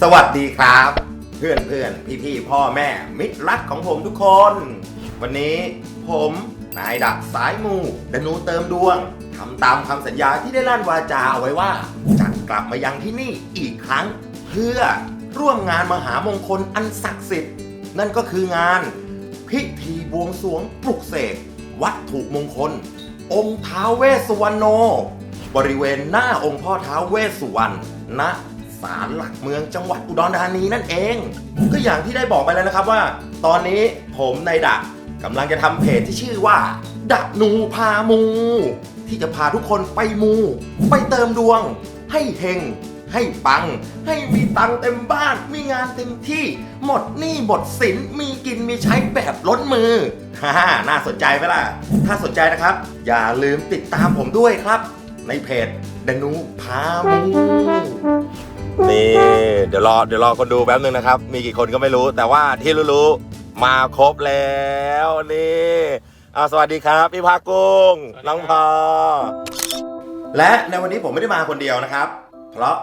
สวัสดีครับ เพื่อนเพื่อนพี่พี่พ่อแม่มิตรรักของผมทุกคน วันนี้ผมนายดักสายมูดนูเติมดวงทำตามคำสัญญาที่ได้ลั่นวาจาเอาไว้ว่า จะกลับมายังที่นี่อีกครั้ง เพื่อร่วมงานมหามงคลอันศักดิ์สิทธิ์ นั่นก็คืองาน พิธีบวงสรวงปลุกเสกวัตถุมงคล องค์ท้าวเวสสุวรรณโน บริเวณหน้าองค์พ่อท้าวเวสสุวรรณณ ศาลหลักเมืองจังหวัดอุดรธานีนั่นเอง ก็อย่างที่ได้บอกไปแล้วนะครับว่า ตอนนี้ผมในดักกำลังจะทำเพจที่ชื่อว่า ดักนูพามู ที่จะพาทุกคนไปมู ไปเติมดวง ให้เฮงให้ปัง ให้มีตังเต็มบ้าน มีงานเต็มที่ หมดหนี้หมดสิน มีกินมีใช้แบบล้นมือฮ่าน่าสนใจไหมล่ะ ถ้าสนใจนะครับ อย่าลืมติดตามผมด้วยครับ ในเพจดนูพามู นี่ เดี๋ยวรอเดี๋ยวรอคนดูแป๊บนึงนะครับ มีกี่คนก็ไม่รู้ แต่ว่าที่รู้ๆมาครบแล้วนี่เอาสวัสดีครับ พี่ภาคกุ้งน้องพอ และในวันนี้ผมไม่ได้มาคนเดียวนะครับ เพราะ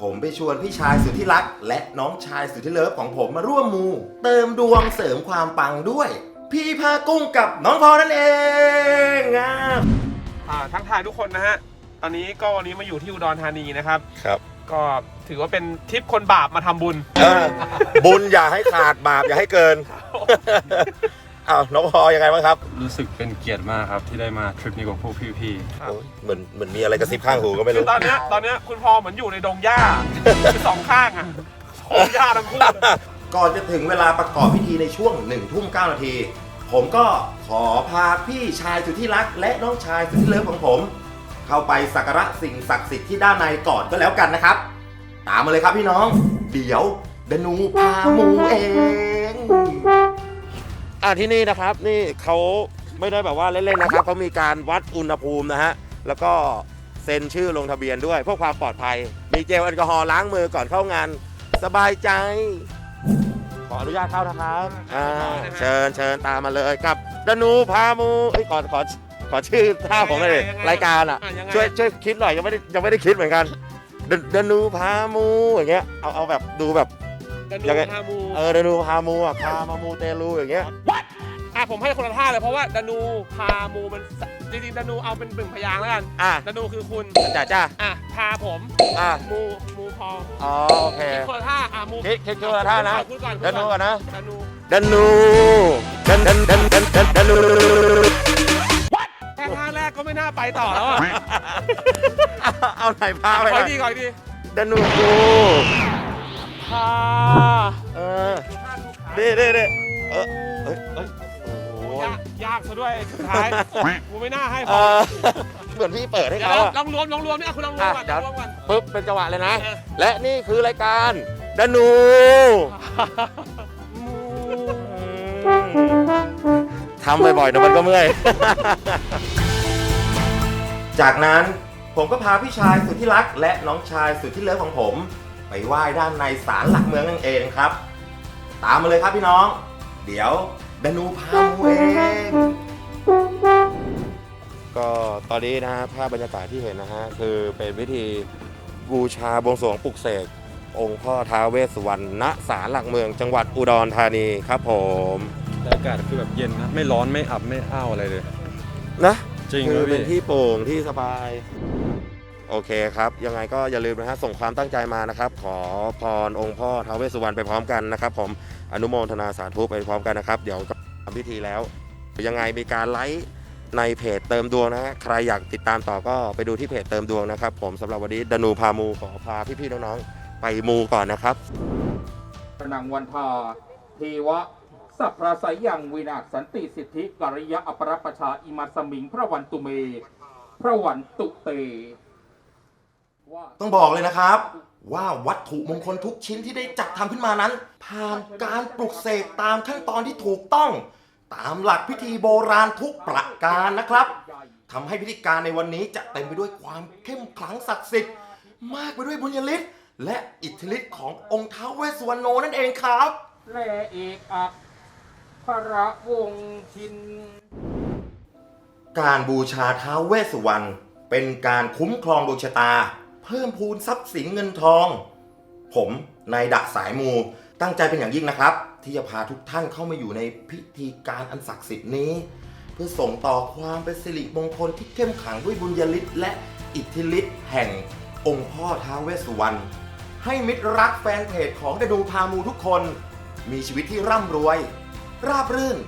ผมไปชวนพี่ชายสุดที่รัก และน้องชายสุดที่เลิฟของผมมาร่วมมู เติมดวงเสริมความปังด้วย พี่พากุ้งกับน้องพอนั่นเองอะอ่าทักทายทุกคนนะฮะ ตอนนี้ก็วันนี้มาอยู่ที่อุดรธานีนะครับ ครับ ก็ถือว่าเป็นทริปคนบาปมาทำบุญ เออบุญอย่าให้ขาดบาปอย่าให้เกิน อ้าวน้องพอยังไงบ้างครับรู้สึกเป็นเกียรติมากครับที่ได้มาทริปนี้กับพวกพี่ครับ โอ้ยเหมือนเหมือนมีอะไรกระซิบข้างหูก็ไม่คือรู้ ตอนเนี้ยตอนเนี้ยคุณพอเหมือนอยู่ในดงหญ้าคือสองข้างอะโคงหญ้าทั้งคู่เลย ก่อนจะถึงเวลาประกอบพิธีในช่วง1นึ่ทุ่มเนาที ผมก็ขอพาพี่ชายสุดที่รักและน้องชายสุดที่เลิฟของผม เข้าไปสักการะสิ่งศักดิ์สิทธิ์ที่ด้านในก่อนก็แล้วกันนะครับ ตามมาเลยครับพี่น้อง เดี๋ยวดนูพามูเอง อ่าที่นี่นะครับนี่เขาไม่ได้แบบว่าเล่นๆนะครับเขามีการวัดอุณหภูมินะฮะแล้วก็เซ็นชื่อลงทะเบียนด้วยเพื่อความปลอดภัย มีเจลแอลกอฮอล์ล้างมือก่อนเข้างาน สบายใจ ขออนุญาตเข้านะครับอ่าเชิญเชิญตามมาเลยกับดนูพามูเอ้ยขอขอ ขอชื่อท่าผมเลยดิรายการอะ อะยังไง ช่วยช่วยคิดหน่อยยังไม่ได้ยังไม่ได้คิดเหมือนกันดดนูพามูอย่างเงี้ยเอาเอาแบบดูแบบดนูยังไงพามูเออดนูพามูอะพามามูเตลูอย่างเงี้ยอะผมให้คนละท่าเลยเพราะว่าดนูพามูมันจริงๆดนูเอาเป็นหนึ่งพยางค์แล้วกันอะดนูคือคุณจ้าจ้าอะพาผมอะมูมูพออ๋อโอเคคิดคนละท่าอะมูคิดคิดคนละท่านะคุณก่อนดนูก่อนนะดนูดนูดันดันดันดันดันดันนูแค่ท่าแรกก็ไม่น่าไปต่อแล้วอะเอาไหนพาไปขอหน่อีอกยทีขออีกทีดันนูกูพาเออนี่นี่นี่เออเอ้ยเอ้ยโอ้โหยากยากซะด้วยสุดท้ายกูไม่น่าให้พเอออเหมือนพี่เปิดให้เดี๋ยวเขาอะ ลองรวมลองรวมนี่อะคุณลองรวมก่อนอะลองรวมก่อนปุ๊บเป็นจังหวะเลยนะเออและนี่คือรายการดันนูทำบ่อยๆเดี๋ยวมันก็เมื่อย จากนั้นผมก็พาพี่ชายสุดที่รัก และน้องชายสุดที่เลิฟของผม ไปไหว้ด้านในศาลหลักเมืองนั่นเองครับ ตามมาเลยครับพี่น้อง เดี๋ยวดนูพามูเองก็ตอนนี้นะฮะภาพบรรยากาศที่เห็นนะฮะคือเป็นพิธีบูชาบวงสรวงปลุกเสกองค์พ่อท้าวเวสสุวรรณณศาลหลักเมืองจังหวัดอุดรธานีครับผมๆและอากาศคือแบบเย็นนะ ไม่ร้อนไม่อับไม่อ้าวอะไรเลย นะ จริงคืเลอยเป็นพี่ ที่โปร่งที่สบาย โอเคครับ ยังไงก็อย่าลืมนะฮะส่งความตั้งใจมานะครับ ขอพรองค์พ่อท้าวเวสสุวรรณไปพร้อมกันนะครับ ผมอนุโมทนาสาธุไปพร้อมกันนะครับ เดี๋ยวจะทำพิธีแล้ว ยังไงมีการไลฟ์ในเพจเติมดวงนะฮะใครอยากติดตามต่อก็ไปดูที่เพจเติมดวงนะครับ ผมสำหรับวันนี้ดนูพามูขอพาพี่ๆน้องๆไปมูก่อนนะครับพระนังวันทาเทวะ สัพพราสยยังวินาศสันติสิทธิกริยะอปรปชาอิมัสมิง พระวันตุเม พระวันตุเต ต้องบอกเลยนะครับ ว่าวัตถุมงคลทุกชิ้นที่ได้จัดทำขึ้นมานั้น ผ่านการปลุกเสกตามขั้นตอนที่ถูกต้อง ตามหลักพิธีโบราณทุกประการนะครับทำให้พิธีการในวันนี้จะเต็มไปด้วยความเข้มขลังศักดิ์สิทธิ์มากไปด้วยบุญญาฤทธิ์และอิทธิฤทธิ์ขององค์ท้าวเวสสุวรรณโนนั่นเองครับ และเอกอัค พระวงศ์ชิน การบูชาท้าวเวสสุวรรณเป็นการคุ้มครองดวงชะตา เพิ่มพูนทรัพย์สินเงินทอง ผมนายดะสายมูตั้งใจเป็นอย่างยิ่งนะครับ ที่จะพาทุกท่านเข้ามาอยู่ในพิธีการอันศักดิ์สิทธิ์นี้ เพื่อส่งต่อความเป็นสิริมงคลที่เข้มขลังด้วยบุญญาฤทธิ์และอิทธิฤทธิ์แห่งองค์พ่อท้าวเวสสุวรรณให้มิตรรักแฟนเพจของดนูพามูทุกคน มีชีวิตที่ร่ำรวย ราบรื่น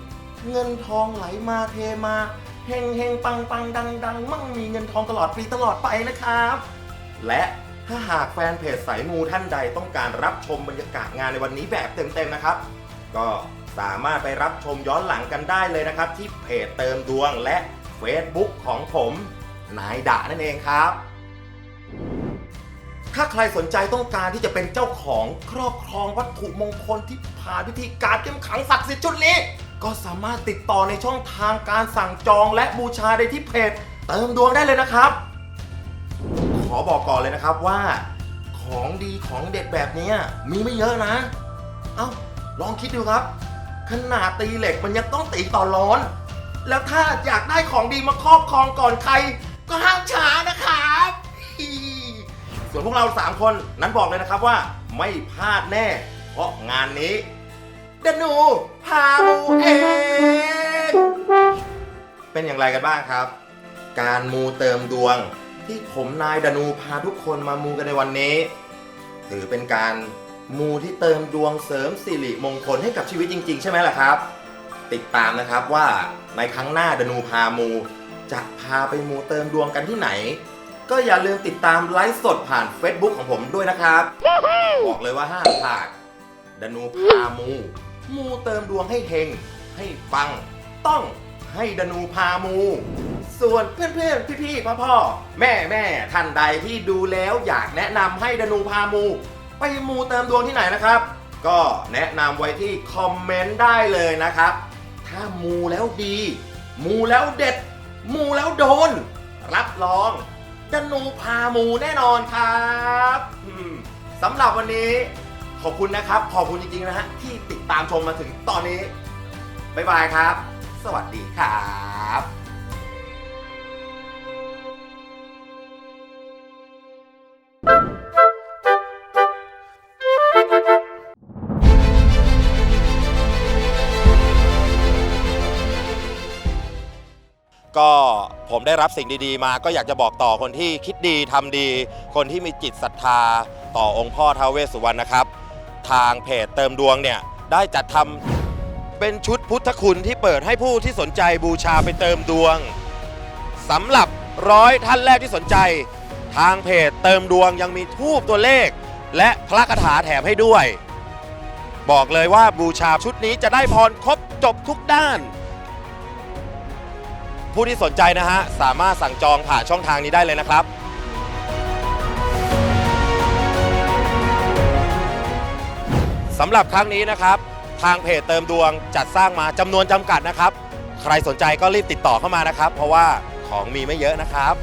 เงินทองไหลมาเทมาเฮงเฮงปังปังดังดังมั่งมีเงินทองตลอดปีตลอดไปนะครับ และถ้าหากแฟนเพจสายมูท่านใดต้องการรับชมบรรยากาศงานในวันนี้แบบเต็มๆนะครับ ก็สามารถไปรับชมย้อนหลังกันได้เลยนะครับ ที่เพจเติมดวงและ Facebook ของผมนายดะนั่นเองครับ ถ้าใครสนใจต้องการที่จะเป็นเจ้าของครอบครองวัตถุมงคลที่ผ่านพิธีการเข้มขังศักดิ์สิทธิ์ชุดนี้ ก็สามารถติดต่อในช่องทางการสั่งจองและบูชาได้ที่เพจเติมดวงได้เลยนะครับ ขอบอกก่อนเลยนะครับว่า ของดีของเด็ดแบบนี้มีไม่เยอะนะ เอ้าลองคิดดูครับ ขนาดตีเหล็กมันยังต้องตีต่อร้อน แล้วถ้าอยากได้ของดีมาครอบครองก่อนใคร ก็ห้ามช้านะครับ ส่วนพวกเรา 3 คนนั้นบอกเลยนะครับว่าไม่พลาดแน่ เพราะงานนี้เดนูพามูเองเป็นอย่างไรกันบ้างครับ การมูเติมดวง ที่ผมนายดนูพาทุกคนมามูกันในวันนี้ถือเป็นการมูที่เติมดวงเสริมสิริมงคลให้กับชีวิตจริง ๆ ใช่ไหมล่ะครับ ติดตามนะครับว่าในครั้งหน้าดนูพามู จะพาไปมูเติมดวงกันที่ไหน ก็อย่าลืมติดตามไลฟ์สดผ่าน Facebook ของผมด้วยนะครับ บอกเลยว่าห้ามพลาดดนูพามู มูเติมดวงให้เฮงให้ปัง ต้องให้ดนูพามู ส่วนเพื่อนๆ พี่ๆ พ่อๆแม่แม่ๆ ท่านใดที่ดูแล้วอยากแนะนำให้ดนูพามู ไปมูเติมดวงที่ไหนนะครับ ก็แนะนำไว้ที่คอมเมนต์ได้เลยนะครับ ถ้ามูแล้วดี มูแล้วเด็ด มูแล้วโดน รับรอง ดนูพามูแน่นอนครับอืมสำหรับวันนี้ขอบคุณนะครับ ขอบคุณจริงๆนะฮะที่ติดตามชมมาถึงตอนนี้ บ๊ายบายครับ สวัสดีครับ ผมได้รับสิ่งดีๆมา ก็อยากจะบอกต่อคนที่คิดดีทำดี คนที่มีจิตศรัทธา ต่อองค์พ่อท้าวเวสสุวรรณนะครับ ทางเพจเติมดวงเนี่ยได้จัดทำเป็นชุดพุทธคุณที่เปิดให้ผู้ที่สนใจบูชาไปเติมดวงสำหรับร้อยท่านแรกที่สนใจ ทางเพจเติมดวงยังมีทูบตัวเลข และพระคาถาแถมให้ด้วย บอกเลยว่าบูชาชุดนี้จะได้พรครบจบทุกด้าน ผู้ที่สนใจนะฮะสามารถสั่งจองผ่านช่องทางนี้ได้เลยนะครับ สำหรับครั้งนี้นะครับ ทางเพจเติมดวงจัดสร้างมาจำนวนจำกัดนะครับ ใครสนใจก็รีบติดต่อเข้ามานะครับ เพราะว่าของมีไม่เยอะนะครับ